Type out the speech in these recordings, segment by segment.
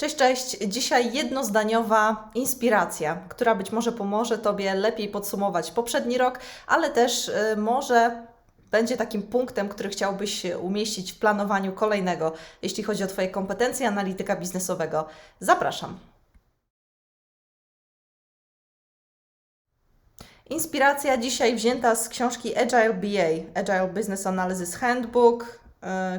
Cześć, cześć. Dzisiaj jednozdaniowa inspiracja, która być może pomoże Tobie lepiej podsumować poprzedni rok, ale też y, może będzie takim punktem, który chciałbyś umieścić w planowaniu kolejnego, jeśli chodzi o Twoje kompetencje analityka biznesowego. Zapraszam. Inspiracja dzisiaj wzięta z książki Agile BA, Agile Business Analysis Handbook,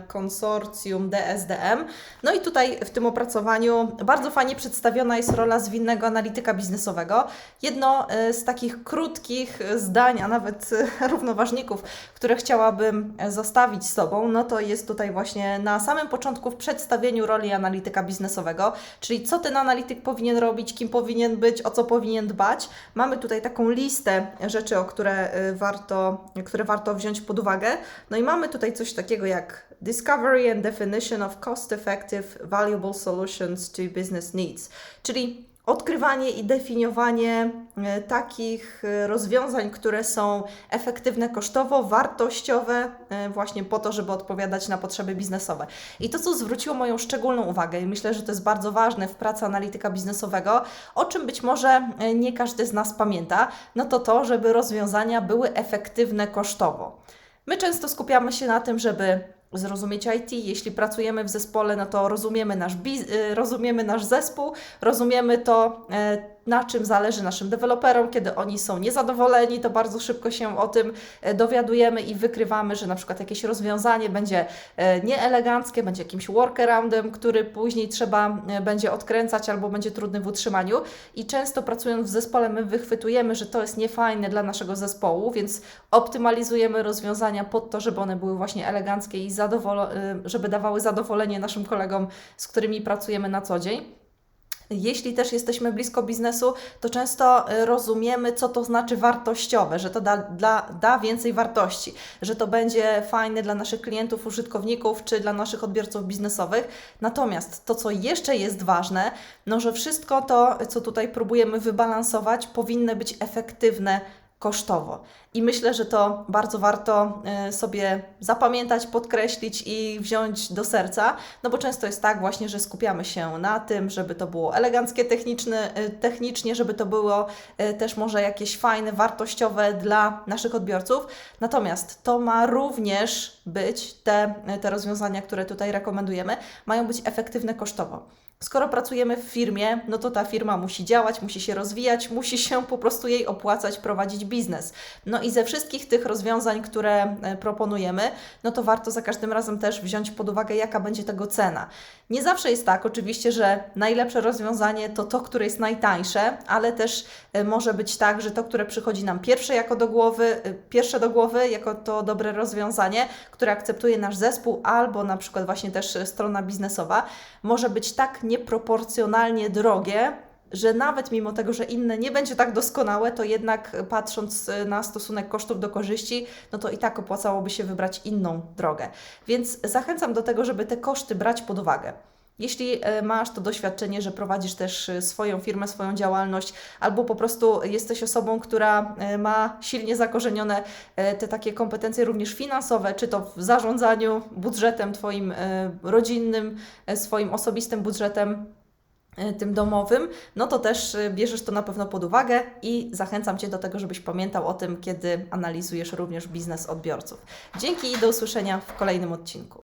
konsorcjum DSDM. No i tutaj w tym opracowaniu bardzo fajnie przedstawiona jest rola zwinnego analityka biznesowego. Jedno e, z takich krótkich zdań, a nawet e, równoważników, które chciałabym zostawić z Tobą, no to jest tutaj właśnie na samym początku w przedstawieniu roli analityka biznesowego, czyli co ten analityk powinien robić, kim powinien być, o co powinien dbać. Mamy tutaj taką listę rzeczy, o które warto, które warto wziąć pod uwagę. No i mamy tutaj coś takiego jak Discovery and Definition of Cost-Effective Valuable Solutions to Business Needs, czyli odkrywanie i definiowanie e, takich e, rozwiązań, które są efektywne kosztowo, wartościowe, e, właśnie po to, żeby odpowiadać na potrzeby biznesowe. I to, co zwróciło moją szczególną uwagę, i myślę, że to jest bardzo ważne w pracy analityka biznesowego, o czym być może nie każdy z nas pamięta, no to to, żeby rozwiązania były efektywne kosztowo. My często skupiamy się na tym, żeby zrozumieć IT. Jeśli pracujemy w zespole, no to rozumiemy nasz, y, rozumiemy nasz zespół, rozumiemy to, e, na czym zależy naszym deweloperom. Kiedy oni są niezadowoleni, to bardzo szybko się o tym e, dowiadujemy i wykrywamy, że na przykład jakieś rozwiązanie będzie e, nieeleganckie, będzie jakimś workaroundem, który później trzeba będzie odkręcać albo będzie trudny w utrzymaniu. I często pracując w zespole, my wychwytujemy, że to jest niefajne dla naszego zespołu, więc optymalizujemy rozwiązania pod to, żeby one były właśnie eleganckie i żeby dawały zadowolenie naszym kolegom, z którymi pracujemy na co dzień. Jeśli też jesteśmy blisko biznesu, to często rozumiemy, co to znaczy wartościowe, że to da, da więcej wartości, że to będzie fajne dla naszych klientów, użytkowników czy dla naszych odbiorców biznesowych. Natomiast to, co jeszcze jest ważne, no, że wszystko to, co tutaj próbujemy wybalansować, powinno być efektywne kosztowo. I myślę, że to bardzo warto e, sobie zapamiętać, podkreślić i wziąć do serca, no bo często jest tak właśnie, że skupiamy się na tym, żeby to było eleganckie techniczne, e, technicznie, żeby to było e, też może jakieś fajne, wartościowe dla naszych odbiorców. Natomiast to ma również być, te, te rozwiązania, które tutaj rekomendujemy, mają być efektywne kosztowo. Skoro pracujemy w firmie, no to ta firma musi działać, musi się rozwijać, musi się po prostu jej opłacać, prowadzić biznes. No i ze wszystkich tych rozwiązań, które e, proponujemy, no to warto za każdym razem też wziąć pod uwagę, jaka będzie tego cena. Nie zawsze jest tak, oczywiście, że najlepsze rozwiązanie to to, które jest najtańsze, ale też e, może być tak, że to, które przychodzi nam pierwsze jako do głowy, e, pierwsze do głowy, jako to dobre rozwiązanie, które akceptuje nasz zespół, albo na przykład właśnie też strona biznesowa, może być tak nieproporcjonalnie drogie, że nawet mimo tego, że inne nie będzie tak doskonałe, to jednak patrząc na stosunek kosztów do korzyści, no to i tak opłacałoby się wybrać inną drogę. Więc zachęcam do tego, żeby te koszty brać pod uwagę. Jeśli e, masz to doświadczenie, że prowadzisz też e, swoją firmę, swoją działalność, albo po prostu jesteś osobą, która e, ma silnie zakorzenione te takie kompetencje również finansowe, czy to w zarządzaniu budżetem Twoim rodzinnym, swoim osobistym budżetem, tym domowym, no to też bierzesz to na pewno pod uwagę i zachęcam Cię do tego, żebyś pamiętał o tym, kiedy analizujesz również biznes odbiorców. Dzięki i do usłyszenia w kolejnym odcinku.